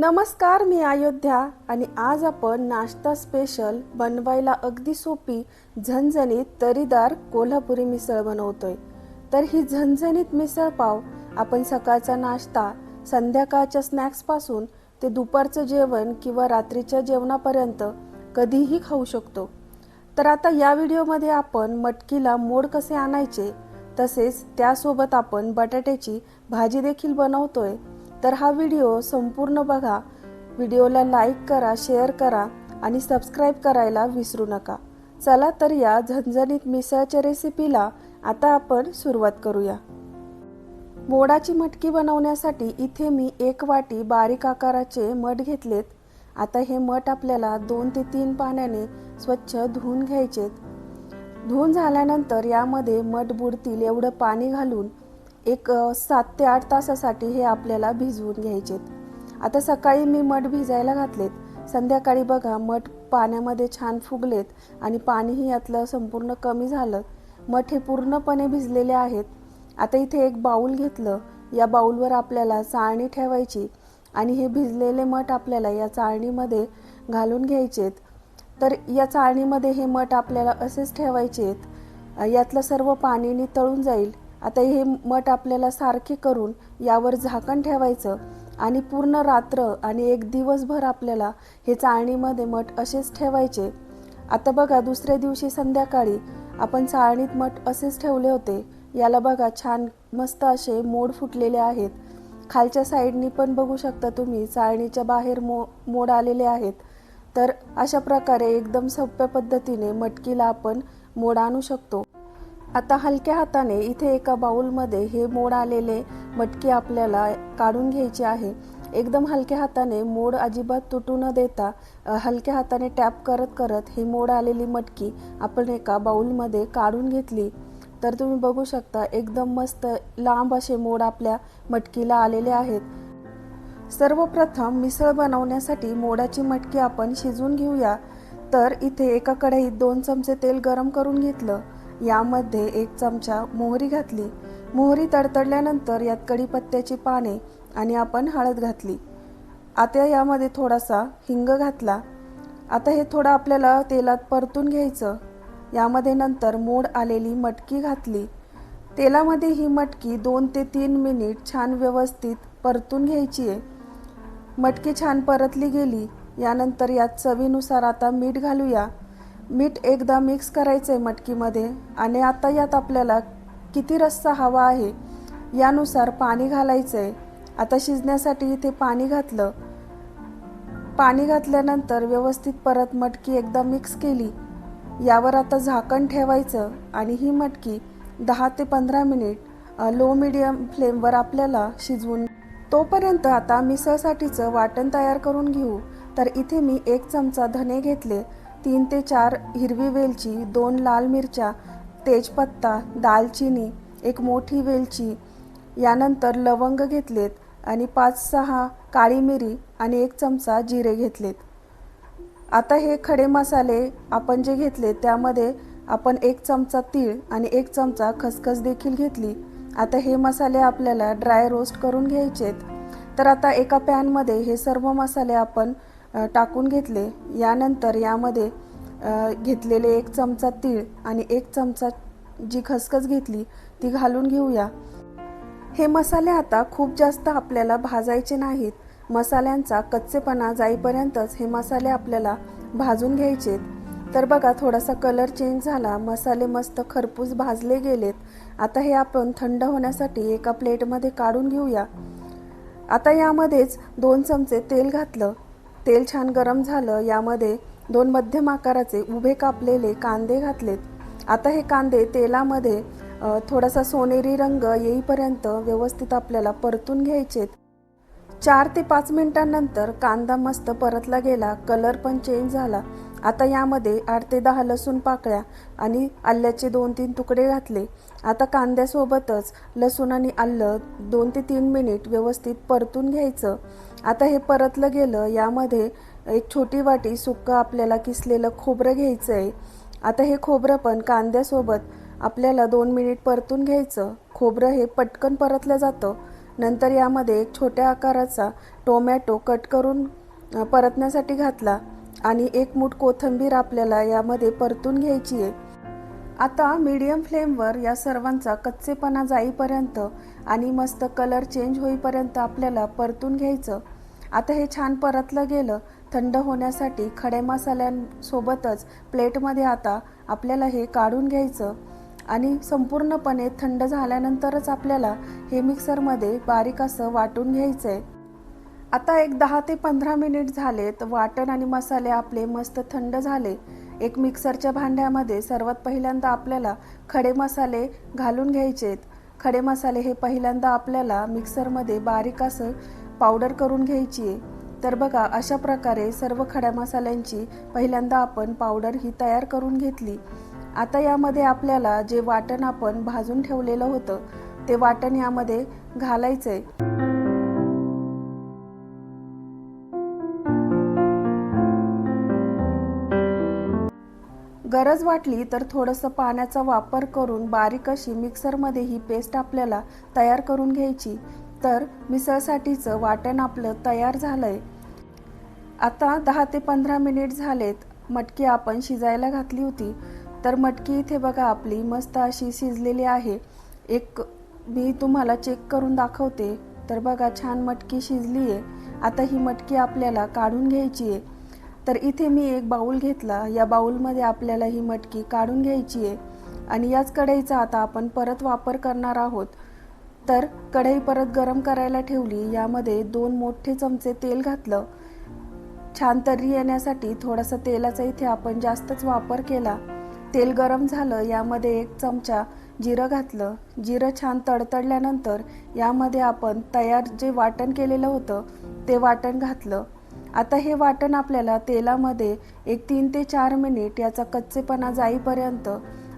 नमस्कार मी अयोध्या आणि आज आपण नाश्ता स्पेशल बनवायला अगदी सोपी झणझणीत तरीदार कोल्हापुरी मिसळ बनवतोय. तर ही झणझणीत मिसळ पाव आपण सकाळचा नाश्ता संध्याकाळच्या स्नॅक्सपासून ते दुपारचं जेवण किंवा रात्रीच्या जेवणापर्यंत कधीही खाऊ शकतो. तर आता या व्हिडिओमध्ये आपण मटकीला मोड कसे आणायचे तसेच त्यासोबत आपण बटाट्याची भाजी देखील बनवतोय. तर हा व्हिडिओ संपूर्ण बघा. व्हिडिओला लाईक करा शेअर करा आणि सबस्क्राईब करायला विसरू नका. चला तर या झणझणीत मिसळच्या रेसिपीला आता आपण सुरुवात करूया. मोडाची मटकी बनवण्यासाठी इथे मी एक वाटी बारीक आकाराचे मठ घेतलेत. आता हे मठ आपल्याला दोन ते तीन पाण्याने स्वच्छ धुवून घ्यायचेत. धुवून झाल्यानंतर यामध्ये मठ बुडतील एवढं पाणी घालून एक सात ते आठ तासासाठी हे आपल्याला भिजवून घ्यायचेत आता सकाळी मी मठ भिजायला घातलेत. संध्याकाळी बघा मठ पाण्यामध्ये छान फुगलेत आणि पाणीही यातलं संपूर्ण कमी झालं. मठ हे पूर्णपणे भिजलेले आहेत. आता इथे एक बाऊल घेतलं. या बाऊलवर आपल्याला चाळणी ठेवायची आणि हे भिजलेले मठ आपल्याला या चाळणीमध्ये घालून घ्यायचेत तर या चाळणीमध्ये हे मठ आपल्याला असेच ठेवायचे आहेत. यातलं सर्व पाणी नितळून जाईल. आता हे मठ आपल्याला सारखे करून यावर झाकण ठेवायचं आणि पूर्ण रात्र आणि एक दिवसभर आपल्याला हे चाळणीमध्ये मठ असेच ठेवायचे. आता बघा दुसऱ्या दिवशी संध्याकाळी आपण चाळणीत मठ असेच ठेवले होते. याला बघा छान मस्त असे मोड फुटलेले आहेत. खालच्या साईडनी पण बघू शकता तुम्ही चाळणीच्या बाहेर मो मोड आलेले आहेत. तर अशा प्रकारे एकदम सोप्या पद्धतीने मटकीला आपण मोड आणू शकतो. आता हलक्या हाताने इथे एका बाउलमध्ये हे मोड आलेले मटकी आपल्याला काढून घ्यायचे आहे. एकदम हलक्या हाताने मोड अजिबात तुटू न देता हलक्या हाताने टॅप करत करत ही मोड आलेली मटकी आपण एका बाउलमध्ये काढून घेतली. तर तुम्ही बघू शकता एकदम मस्त लांब असे मोड आपल्या मटकीला आलेले आहेत. सर्वप्रथम मिसळ बनवण्यासाठी मोडाची मटकी आपण शिजवून घेऊया. तर इथे एका कढईत दोन चमचे तेल गरम करून घेतलं. यामध्ये एक चमचा मोहरी घातली. मोहरी तडतडल्यानंतर यात कढीपत्त्याची पाने आणि आपण हळद घातली. आता यामध्ये थोडासा हिंग घातला. आता हे थोडं आपल्याला तेलात परतून घ्यायचं. यामध्ये नंतर मोड आलेली मटकी घातली. तेलामध्ये ही मटकी दोन ते तीन मिनिट छान व्यवस्थित परतून घ्यायची आहे. मटकी छान परतली गेली. यानंतर यात चवीनुसार आता मीठ घालूया. मीठ एकदा मिक्स करायचं आहे मटकीमध्ये आणि आता यात आपल्याला किती रस्सा हवा आहे यानुसार पाणी घालायचं आहे आता शिजण्यासाठी इथे पाणी घातलं. पाणी घातल्यानंतर व्यवस्थित परत मटकी एकदा मिक्स केली. यावर आता झाकण ठेवायचं आणि ही मटकी दहा ते पंधरा मिनिट लो मिडियम फ्लेमवर आपल्याला शिजवून तोपर्यंत आता मिसळसाठीचं वाटण तयार करून घेऊ. तर इथे मी एक चमचा धने घेतले. तीन ते चार हिरवी वेलची दोन लाल मिरच्या तेजपत्ता दालचिनी एक मोठी वेलची यानंतर लवंग घेतलेत आणि पाच सहा काळी मिरी आणि एक चमचा जिरे घेतलेत. आता हे खडे मसाले आपण जे घेतले त्यामध्ये आपण एक चमचा तीळ आणि एक चमचा खसखस देखील घेतली. आता हे मसाले आपल्याला ड्राय रोस्ट करून घ्यायचेत. तर आता एका पॅनमध्ये हे सर्व मसाले आपण टाकून घेतले. यानंतर यामध्ये घेतलेले एक चमचा तीळ आणि एक चमचा जी खसखस घेतली ती घालून घेऊया. हे मसाले आता खूप जास्त आपल्याला भाजायचे नाहीत. मसाल्यांचा कच्चेपणा जाईपर्यंतच हे मसाले आपल्याला भाजून घ्यायचेत. तर बघा थोडासा कलर चेंज झाला मसाले मस्त खरपूस भाजले गेलेत. आता हे आपण थंड होण्यासाठी एका प्लेटमध्ये काढून घेऊया. आता यामध्येच दोन चमचे तेल घातलं. तेल छान गरम झालं यामध्ये दोन मध्यम आकाराचे उभे कापलेले कांदे घातलेत. आता हे कांदे तेलामध्ये थोडासा सोनेरी रंग येईपर्यंत व्यवस्थित आपल्याला परतून घ्यायचेत. चार ते पाच मिनिटांनंतर कांदा मस्त परतला गेला कलर पण चेंज झाला. आता यामध्ये आठ ते दहा लसूण पाकळ्या आणि आल्याचे दोन तीन तुकडे घातले. आता कांद्यासोबतच लसूण आणि आलं दोन ते तीन मिनिट व्यवस्थित परतून घ्यायचं. आता हे परतलं गेलं यामध्ये एक छोटी वाटी सुक्क आपल्याला किसलेलं खोबरं घ्यायचं आहे आता हे खोबरं पण कांद्यासोबत आपल्याला दोन मिनिट परतून घ्यायचं. खोबरं हे पटकन परतलं जातं. नंतर यामध्ये एक छोट्या आकाराचा टोमॅटो कट करून परतण्यासाठी घातला आणि एक मूठ कोथिंबीर आपल्याला यामध्ये परतून घ्यायची आहे आता मीडियम फ्लेमवर या सर्वांचा कच्चेपणा जाईपर्यंत आणि मस्त कलर चेंज होईपर्यंत आपल्याला परतून घ्यायचं. आता हे छान परतलं गेलं थंड होण्यासाठी खडे मसाल्यांसोबतच प्लेटमध्ये आता आपल्याला हे काढून घ्यायचं. आणि संपूर्णपणे थंड झाल्यानंतरच आपल्याला हे मिक्सरमध्ये बारीक असं वाटून घ्यायचं आहे आता एक दहा ते पंधरा मिनिट झालेत वाटण आणि मसाले आपले मस्त थंड झाले. एक मिक्सरच्या भांड्यामध्ये सर्वात पहिल्यांदा आपल्याला खडे मसाले घालून घ्यायचेत. खडे मसाले हे पहिल्यांदा आपल्याला मिक्सरमध्ये बारीक असं पावडर करून घ्यायची आहे तर बघा अशा प्रकारे सर्व खड्या मसाल्यांची पहिल्यांदा आपण पावडर ही तयार करून घेतली. आता यामध्ये आपल्याला जे वाटण आपण भाजून ठेवलेलं होतं ते वाटण यामध्ये घालायचं आहे गरज वाटली तर थोडंसं पाण्याचा वापर करून बारीक अशी मिक्सरमध्ये ही पेस्ट आपल्याला तयार करून घ्यायची. तर मिसळसाठीचं वाटण आपलं तयार झालंय. आता दहा ते पंधरा मिनिट झालेत. मटकी आपण शिजायला घातली होती. तर मटकी इथे बघा आपली मस्त अशी शिजलेली आहे. एक मी तुम्हाला चेक करून दाखवते. तर बघा छान मटकी शिजली आहे आता ही मटकी आपल्याला काढून घ्यायची आहे तर इथे मी एक बाऊल घेतला. या बाऊलमध्ये आपल्याला ही मटकी काढून घ्यायची आहे. आणि याच कढईचा आता आपण परत वापर करणार आहोत. तर कढई परत गरम करायला ठेवली. यामध्ये दोन मोठे चमचे तेल घातलं. छान तर्री येण्यासाठी थोडासा तेलाचा इथे आपण जास्तच वापर केला. तेल गरम झालं. यामध्ये एक चमचा जिरं घातलं. जिरं छान तडतडल्यानंतर यामध्ये आपण तयार जे वाटण केलेलं होतं ते वाटण घातलं. आता हे वाटण आपल्याला तेलामध्ये एक तीन ते चार मिनिट याचा कच्चेपणा जाईपर्यंत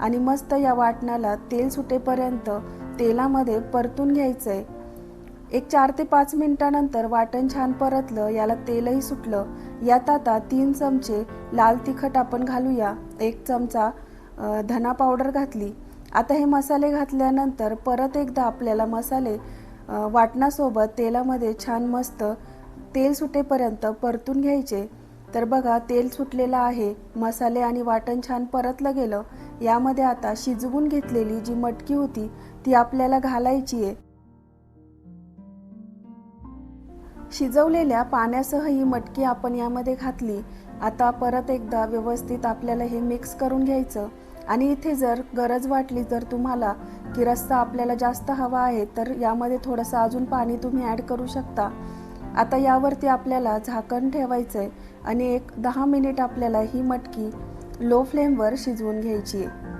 आणि मस्त या वाटणाला तेल सुटेपर्यंत तेलामध्ये परतून घ्यायचं आहे एक चार ते पाच मिनिटानंतर वाटण छान परतलं याला तेलही सुटलं. यात आता तीन चमचे लाल तिखट आपण घालूया. एक चमचा धना पावडर घातली. आता हे मसाले घातल्यानंतर परत एकदा आपल्याला मसाले वाटणासोबत तेलामध्ये छान मस्त तेल सुटेपर्यंत परतून घ्यायचे. तर बघा तेल सुटलेलं आहे. मसाले आणि वाटण छान परतलं गेलं. यामध्ये आता शिजवून घेतलेली जी मटकी होती ती आपल्याला घालायची आहे. शिजवलेल्या पाण्यासह ही मटकी आपण यामध्ये घातली. आता परत एकदा व्यवस्थित आपल्याला हे मिक्स करून घ्यायचं. आणि इथे जर गरज वाटली जर तुम्हाला की रस्सा आपल्याला जास्त हवा आहे तर यामध्ये थोडंसं अजून पाणी तुम्ही ॲड करू शकता. आता यावरती आपल्याला झाकण ठेवायचं आहे आणि एक दहा मिनिट आपल्याला ही मटकी लो फ्लेमवर शिजवून घ्यायची आहे.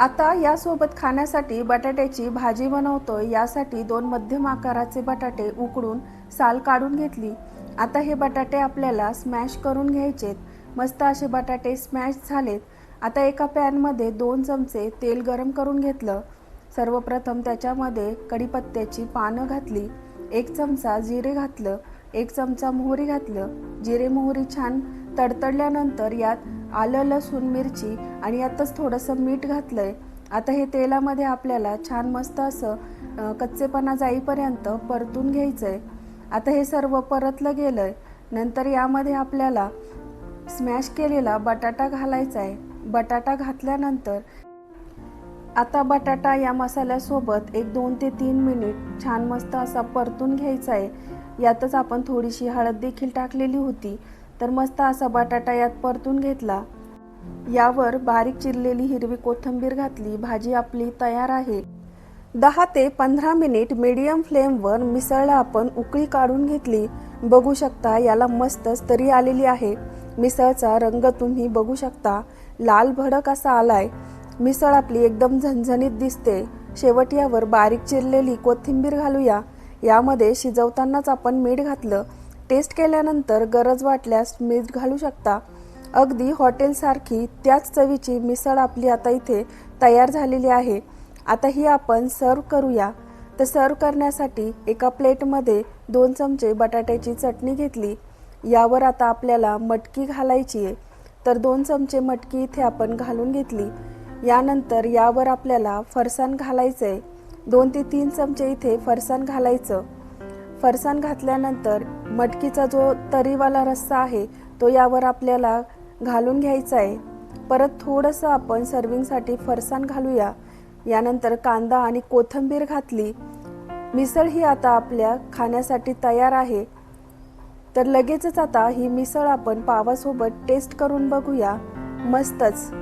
आता यासोबत खाण्यासाठी बटाट्याची भाजी बनवतो यासाठी दोन मध्यम आकाराचे बटाटे उकडून साल काढून घेतली. आता हे बटाटे आपल्याला स्मॅश करून घ्यायचेत. मस्त असे बटाटे स्मॅश झालेत. आता एका पॅनमध्ये दोन चमचे तेल गरम करून घेतलं. सर्वप्रथम त्याच्यामध्ये कढीपत्त्याची पानं घातली. एक चमचा जिरे घातलं एक चमचा मोहरी घातलं. जिरे मोहरी छान तडतडल्यानंतर यात आलं लसूण मिरची आणि यातच थोडंसं मीठ घातलंय. आता हे तेलामध्ये आपल्याला छान मस्त असं कच्चेपणा जाईपर्यंत परतून घ्यायचंय. आता हे सर्व परतलं गेलंय. नंतर यामध्ये आपल्याला स्मॅश केलेला बटाटा घालायचा आहे बटाटा घातल्यानंतर आता बटाटा या मसाल्यासोबत एक दोन ते तीन मिनिट छान मस्त असा परतून घ्यायचा आहे यातच आपण थोडीशी हळद देखील टाकलेली होती. तर मस्त असा बटाटा यात परतून घेतला. यावर बारीक चिरलेली हिरवी कोथिंबीर घातली. भाजी आपली तयार आहे. दहा ते पंधरा मिनिट मीडियम फ्लेमवर मिसळला आपण उकळी काढून घेतली. बघू शकता याला मस्तच तरी आलेली आहे. मिसळचा रंग तुम्ही बघू शकता. लाल भडक असा आलाय. मिसळ आपली एकदम झणझणीत दिसते. शेवट यावर बारीक चिरलेली कोथिंबीर घालूया. यामध्ये शिजवतानाच आपण मीठ घातलं. टेस्ट केल्यानंतर गरज वाटल्यास मीठ घालू शकता. अगदी हॉटेलसारखी त्याच चवीची मिसळ आपली आता इथे तयार झालेली आहे. आता ही आपण सर्व करूया. तर सर्व करण्यासाठी एका प्लेटमध्ये दोन चमचे बटाट्याची चटणी घेतली. यावर आता आपल्याला मटकी घालायची आहे. तर दोन चमचे मटकी इथे आपण घालून घेतली. यानंतर यावर आपल्याला फरसाण घालायचं आहे दोन ते तीन चमचे इथे फरसाण घालायचं. फरसाण घातल्यानंतर मटकीचा जो तरीवाला रस्सा आहे तो यावर आपल्याला घालून घ्यायचा आहे परत थोडंसं आपण सर्विंगसाठी फरसाण घालूया. यानंतर कांदा आणि कोथिंबीर घातली. मिसळ ही आता आपल्या खाण्यासाठी तयार आहे. तर लगेचच आता ही मिसळ आपण पावासोबत टेस्ट करून बघूया. मस्तच!